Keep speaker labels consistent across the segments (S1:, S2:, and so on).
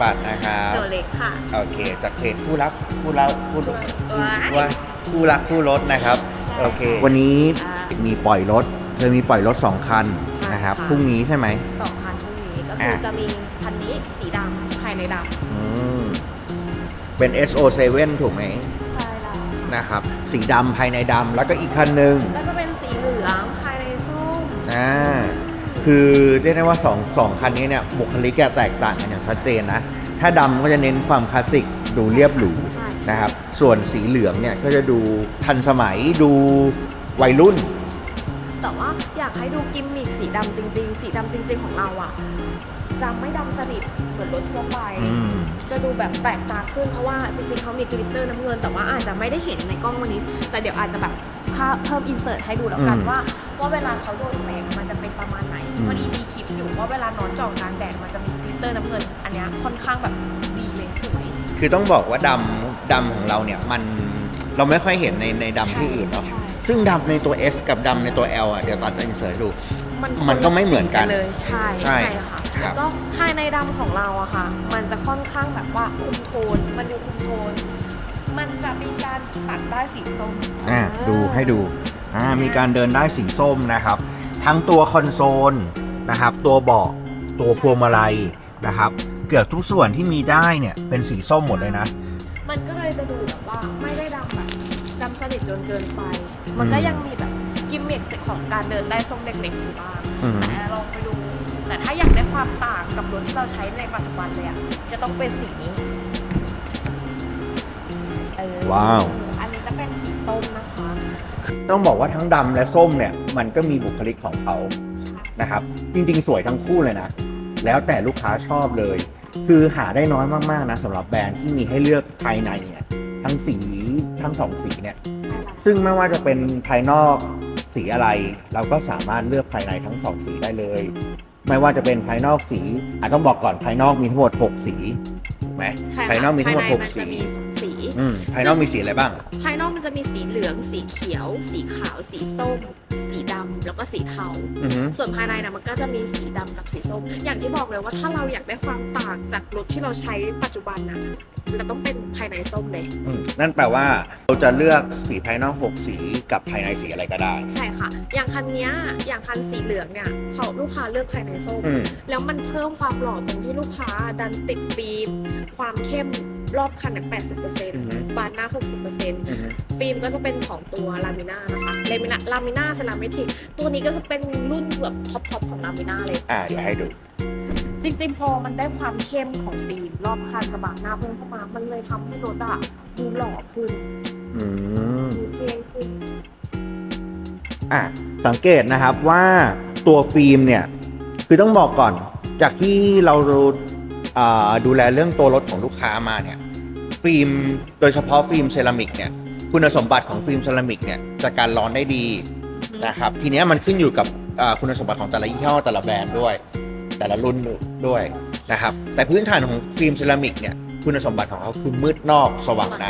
S1: ปัดนะครับ
S2: โดเล็กค่ะ
S1: โอเค จากเพจคู่รักคู่รักคู่ร
S2: ว้าย
S1: ว่าคู่รักคู่รถนะครับ
S2: ใช่
S1: โอเค วันนี้
S2: อ่า
S1: มีปล่อยรถเธอมีปล่อยรถ 2 คัน
S2: ใช่
S1: นะครับ
S2: ค่ะ
S1: พรุ่งนี้ใช่ไหม
S2: สองคันพรุ่งนี้ก็คือ
S1: อะ
S2: จะมีคันนี้สีดำภายในด
S1: อืมเป็น SO7 ถูกไหมำ
S2: ใช่แล้ว
S1: นะครับ สีดำภายในดำแล้วก็อีกคันหนึ่ง
S2: ก็จะเป็นสีเหลืองภายในส้ม
S1: อ่า คือเรียกได้ว่าสองสองคันนี้เนี่ยบุคลิกจะแตกต่างกันอย่างชัดเจนนะ ถ้าดำก็จะเน้นความคลาสสิกดูเรียบหรู
S2: ใช่
S1: นะครับ ส่วนสีเหลืองเนี่ยก็จะดูทันสมัยดูวัยรุ่น
S2: แต่ว่าอยากให้ดูกิมมิคสีดำจริง ๆ สีดำจริง ๆ ของเราอะจะไม่ดำสนิทเหมือนรถทั่วไป
S1: อืม
S2: จะดูแบบแปลกตาขึ้นเพราะว่าจริงๆเขามีกริตเตอร์น้ำเงิน แต่ว่าอาจจะไม่ได้เห็นในกล้องวันนี้ แต่เดี๋ยวอาจจะแบบ ภาพเพิ่มอินเสิร์ตให้ดูแล้วกัน
S1: อืม
S2: ว่า ว่าเวลาเขาโดนแสงมันจะเป็นประมาณไหน
S1: อืม
S2: พอดีมีคลิปอยู่ว่าเวลานอนจ่องกลางแดดมันจะมีกริตเตอร์น้ำเงิน อันเนี้ยค่อนข้างแบบดีเลยสวย
S1: คือต้องบอกว่าดำดำของเราเนี่ยมันเราไม่ค่อยเห็นในในดำที่อื่นเนาะ
S2: ใช่
S1: ซึ่งดำในตัว S กับดำในตัว L อะเดี๋ยวตัดอินเสิร์ตดู
S2: มัน
S1: มันก็ไม่เหมือนกัน
S2: คละสีเลยใช่
S1: ใช่
S2: ค่ะ
S1: ครับ
S2: แล้วก็ภายในดำของเราอะค่ะ มันจะค่อนข้างแบบว่าคุมโทน มันดูคุมโทน มันจะมีการตัดได้สีส้ม
S1: อ่าดูให้ดูอ่ามีการเดินได้สีส้มนะครับ ทั้งตัวคอนโซลนะครับ ตัวเบาะตัวพวงมาลัยนะครับ เกือบทุกส่วนที่มีได้เนี่ยเป็นสีส้มหมดเลยนะ
S2: มันก็เลยจะดูแบบว่าไม่ได้ดำแบบดำสนิทจนเกินไป มันก็ยังมีแบบกิมมิคของการเดินได้ส้มเล็กๆอยู่บ้าง
S1: อืม
S2: แต่ลองไปดู แต่ถ้าอยากได้ความต่างกับรถที่เราใช้ในปัจจุบันเลยอะจะต้องเป็นสีนี้เอ อ
S1: ว้าว
S2: อันนี้จะเป็นสีส้มนะคะ
S1: ต้องบอกว่าทั้งดำและส้มเนี่ย มันก็มีบุคลิกของเขานะครับ จริงๆ สวยทั้งคู่เลยนะ แล้วแต่ลูกค้าชอบเลย คือหาได้น้อยมากๆนะสำหรับแบรนด์ที่มีให้เลือกภายในเนี่ยทั้งสีทั้งสองสีเนี่ย
S2: ใช่แล้ว
S1: ซึ่งไม่ว่าจะเป็นภายนอกสีอะไร เราก็สามารถเลือกภายในทั้งสองสีได้เลย ไม่ว่าจะเป็นภายนอกสีอาจต้องบอกก่อนภายนอกมีทั้งหมด 6 สีถูกไหม
S2: ใช่ค่ะ
S1: ภายนอกมีทั้งหมด
S2: ภายใน
S1: หก
S2: มัน
S1: สี
S2: จะมีสองสี
S1: อืมภายนอกมีสีอะไรบ้าง
S2: ภายนอกมันจะมีสีเหลือง สีเขียว สีขาว สีส้ม สีดำแล้วก็สีเทา
S1: อือหือ
S2: ส่วนภายในนะมันก็จะมีสีดำกับสีส้ม อย่างที่บอกเลยว่าถ้าเราอยากได้ความต่างจากรถที่เราใช้ปัจจุบันนะเราต้องเป็นภายในส้มเลย
S1: อืมนั่นแปลว่าเราจะเลือกสีภายนอก 6 สีกับภายในสีอะไรก็ได้
S2: ใช่ค่ะ อย่างคันเนี้ยอย่างคันสีเหลืองเนี่ยเขาลูกค้าเลือกภายในส้ม
S1: อืม
S2: แล้วมันเพิ่มความหล่อตรงที่ลูกค้าดันติดฟิล์มความเข้ม รอบคันเนี่ย80%บานหน้า60%
S1: อือหือ
S2: ฟิล์มก็จะเป็นของตัวลามิน่านะคะลามิน่าลามิน่าเซรามิกตัวนี้ก็คือเป็นรุ่นแบบท็อปทอปของลามิน่าเลย
S1: อ่าเดี๋ยวให้ดู
S2: จริงๆพอมันได้ความเข้มของฟิล์มรอบคันกระบะหน้าเพิ่มเข้ามา มันเลยทำให้รถอะดูหล่อขึ้น
S1: อืม
S2: ดูเท่ขึ้น
S1: อะสังเกตนะครับว่าตัวฟิล์มเนี่ย คือต้องบอกก่อน จากที่เราอ่าดูแลเรื่องตัวรถของลูกค้ามาเนี่ย ฟิล์มโดยเฉพาะฟิล์มเซรามิกเนี่ยคุณสมบัติของฟิล์มเซรามิกเนี่ยจะการร้อนได้ดีนะครับทีเนี้ยมันขึ้นอยู่กับคุณสมบัติของแต่ละยี่ห้อแต่ละแบรนด์ด้วย แต่ละรุ่นด้วยนะครับแต่พื้นฐานของฟิล์มเซรามิกเนี่ยคุณสมบัติของเขาคือมืดนอกสว่างใน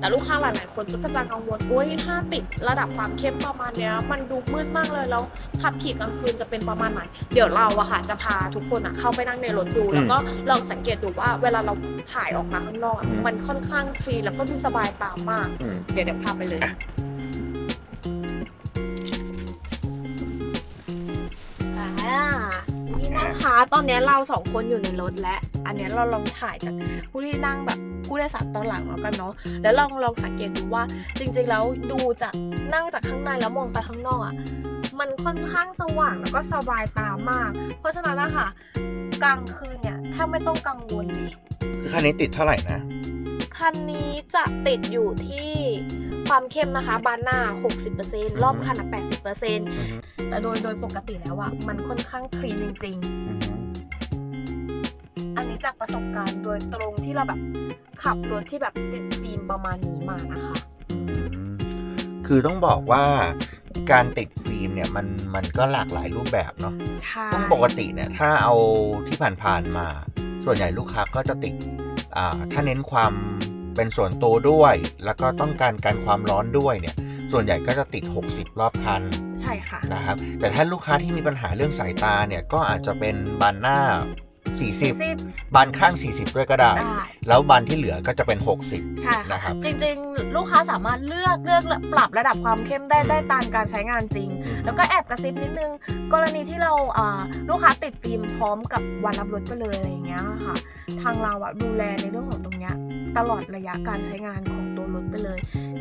S2: แต่ลูกค้าหลายๆคนก็จะกังวลโอ้ยถ้าติดระดับความเข้มประมาณเนี้ยมันดูมืดมากเลยแล้วขับขี่กลางคืนจะเป็นประมาณไหนเดี๋ยวเราอะค่ะจะพาทุกคนอะเข้าไปนั่งในรถดูแล้วก็ลองสังเกตดูว่าเวลาเราถ่ายออกมาข้างนอกอะ
S1: อืม
S2: มันค่อนข้างคลีนแล้วก็ดูสบายตามาก
S1: อืม
S2: เดี๋ยวเดี๋ยวพาไปเลย ตอนนี้เราสองคนอยู่ในรถและ อันนี้เราลองถ่ายจากผู้ที่นั่งแบบผู้โดยสารตอนหลังแล้วกันเนาะ แล้วลองลองสังเกตดูว่าจริงๆแล้วดูจากนั่งจากข้างในแล้วมองไปข้างนอกอะมันค่อนข้างสว่างแล้วก็สบายตามาก เพราะฉะนั้นนะคะกลางคืนเนี่ยถ้าไม่ต้องกังวลเลย
S1: คือคันนี้ติดเท่าไหร่นะ
S2: คันนี้จะติดอยู่ที่ ความเข้มนะคะบานหน้า 60%รอบคันอะ80%
S1: อือฮึ
S2: แต่โดยโดยปกติแล้วอะมันค่อนข้างคลีนจริง
S1: อือฮึ
S2: ๆอันนี้จากประสบการณ์โดยตรงที่เราแบบขับรถที่แบบติดฟิล์มประมาณนี้มานะคะ
S1: อืมคือต้องบอกว่าการติดฟิล์มเนี่ยมันมันก็หลากหลายรูปแบบเนาะ
S2: ใช่
S1: ต้องปกติเนี่ยถ้าเอาที่ผ่านๆมา ส่วนใหญ่ลูกค้าก็จะติดอ่าถ้าเน้นความ เป็นส่วนตัวด้วย แล้วก็ต้องการการความร้อนด้วยเนี่ย ส่วนใหญ่ก็จะติด 60 รอบคัน
S2: ใช่ค่ะ
S1: นะครับแต่ถ้าลูกค้าที่มีปัญหาเรื่องสายตาเนี่ยก็อาจจะเป็นบานหน้า 40
S2: 40
S1: บานข้าง 40 ด้วยก็ได้
S2: ได้
S1: แล้วบานที่เหลือก็จะเป็น 60
S2: ใช่
S1: นะครับ
S2: จริงๆ ลูกค้าสามารถเลือกเลือกปรับระดับความเข้มได้
S1: อืม
S2: ได้ตามการใช้งานจริง
S1: อืม
S2: แล้วก็แอบกระซิบนิดนึง กรณีที่เราอ่าลูกค้าติดฟิล์มพร้อมกับวันรับรถไปเลยอะไรอย่างเงี้ยค่ะ ทางเราอะดูแลในเรื่องของตรงเนี้ย ตลอดระยะการใช้งานของตัวรถไปเลย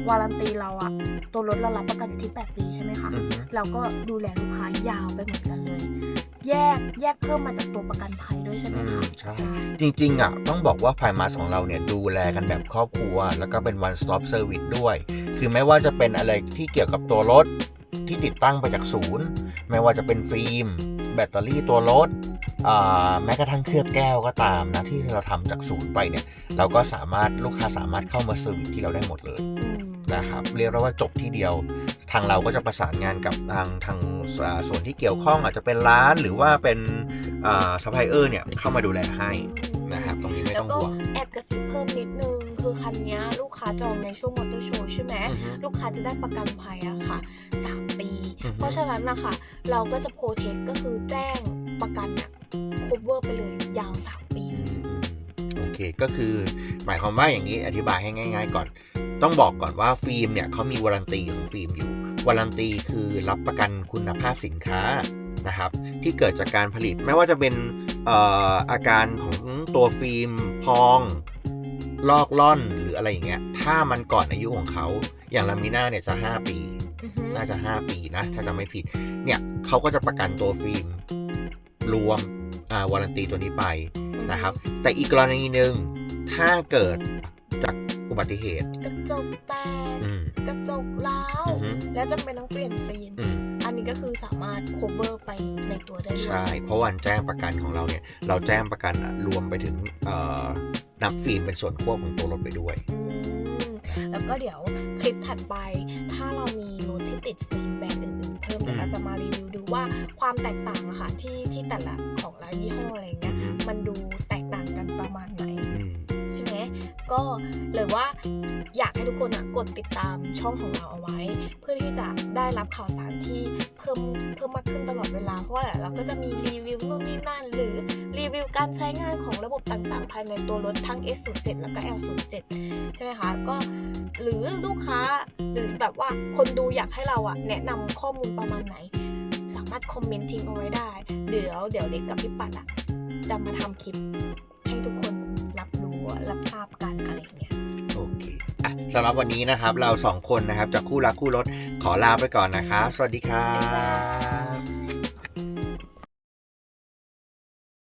S2: วารันตีเราอะตัวรถเรารับประกันอยู่ที่ 8 ปีใช่ไหมคะ
S1: อือฮึ
S2: เราก็ดูแลลูกค้ายาวไปเหมือนกันเลย แยกแยกเพิ่มมาจากตัวประกันภัยด้วยใช่ไหม
S1: อื
S2: คะ
S1: มใช่จริงๆอะต้องบอกว่า Primus ของเราเนี่ยดูแลกันแบบครอบครัว แล้วก็เป็น one stop service ด้วย คือไม่ว่าจะเป็นอะไรที่เกี่ยวกับตัวรถที่ติดตั้งไปจากศูนย์ ไม่ว่าจะเป็นฟิล์ม แบตเตอรี่ตัวรถอ่าแม้กระทั่งเคลือบแก้วก็ตามนะที่เราทำจากศูนย์ไปเนี่ย เราก็สามารถลูกค้าสามารถเข้ามาเซอร์วิสที่เราได้หมดเลย
S2: อืม
S1: นะครับเรียกได้ว่าจบที่เดียว ทางเราก็จะประสานงานกับทางทางอ่าส่วนที่เกี่ยวข้องอาจจะเป็นร้านหรือว่าเป็นซัพพลายเออร์เนี่ยเข้ามาดูแลให้นะครับตรงนี้ไม่
S2: แล้
S1: ต้
S2: ว
S1: อง
S2: ก็
S1: ห่วง
S2: แอบกระซิบเพิ่มนิดนึงคือคันเนี้ยลูกค้าจองในช่วงมอเตอร์โชว์ใช่ไหม
S1: อือฮึ
S2: ลูกค้าจะได้ประกันภัยอะค่ะ 3 ปี
S1: อือฮึ
S2: เพราะฉะนั้นนะคะเราก็จะโปรเทคก็คือแจ้งประกันอะ cover ไปเลยยาว 3 ปี
S1: อืมอืมโอเคก็คือหมายความว่าอย่างนี้อธิบายให้ง่าย ๆ ก่อน ต้องบอกก่อนว่าฟิล์มเนี่ยเขามีวารันตีของฟิล์มอยู่วารันตีคือรับประกันคุณภาพสินค้านะครับที่เกิดจากการผลิตไม่ว่าจะเป็นเอ่ออาการของตัวฟิล์มพองลอกล่อนหรืออะไรอย่างเงี้ยถ้ามันก่อนอายุของเขาอย่างลามิน่าเนี่ยจะ 5 ปี
S2: อือฮึ
S1: น่าจะ 5 ปีนะ ถ้าจะไม่ผิด เนี่ยเขาก็จะประกันตัวฟิล์มรวมอ่าวารันตีตัวนี้ไปนะครับ แต่อีกกรณีหนึ่งถ้าเกิดจากอุบัติเหตุ
S2: กระจกแตก
S1: อืม
S2: กระจกร้าว
S1: อือฮึ
S2: และจำเป็นต้องเปลี่ยนฟิล์ม
S1: อืม
S2: อันนี้ก็คือสามารถ cover ไปในตัวได้ด้วย
S1: ใช่ เพราะวันแจ้งประกันของเราเนี่ย เราแจ้งประกันอะรวมไปถึงเอ่อนับฟิล์มเป็นส่วนควบของตัวรถไปด้วย
S2: อืมแล้วก็เดี๋ยวคลิปถัดไป ถ้าเรามีรถที่ ติดฟิล์มแบรนด์อื่นๆเพิ่มเดี๋ยวเราจะมารีวิวดูว่าความแตกต่างอะค่ะที่ที่แต่ละของละยี่ห้ออะไรเงี้ย
S1: อือฮึ
S2: มันดูแตกต่างกันประมาณไหน
S1: อืม
S2: ใช่ไหมก็หรือว่าอยากให้ทุกคนอะกดติดตามช่องของเราเอาไว้ เพื่อที่จะได้รับข่าวสารที่เพิ่มเพิ่มมากขึ้นตลอดเวลาเพราะว่าเราก็จะมีรีวิวนู่นนี่นั่นหรือรีวิวการใช้งานของระบบต่างๆ ภายในตัวรถทั้ง S07 แล้วก็ L07 ใช่ไหมคะก็หรือลูกค้า หรือแบบว่าคนดูอยากให้เราอะแนะนำข้อมูลประมาณไหน สามารถคอมเมนต์ทิ้งเอาไว้ได้ เดี๋ยวเดี๋ยวเด็กกับพี่ปัดอะจะมาทำคลิปให้ทุกคนรับรู้รับทราบกันอะไรอย่างเงี้ย
S1: โอเคอะสำหรับวันนี้นะครับเราสองคนนะครับจากคู่รักคู่รถขอลาไปก่อนนะครับ สวัสดีครั
S2: บ๊ายบา
S1: บ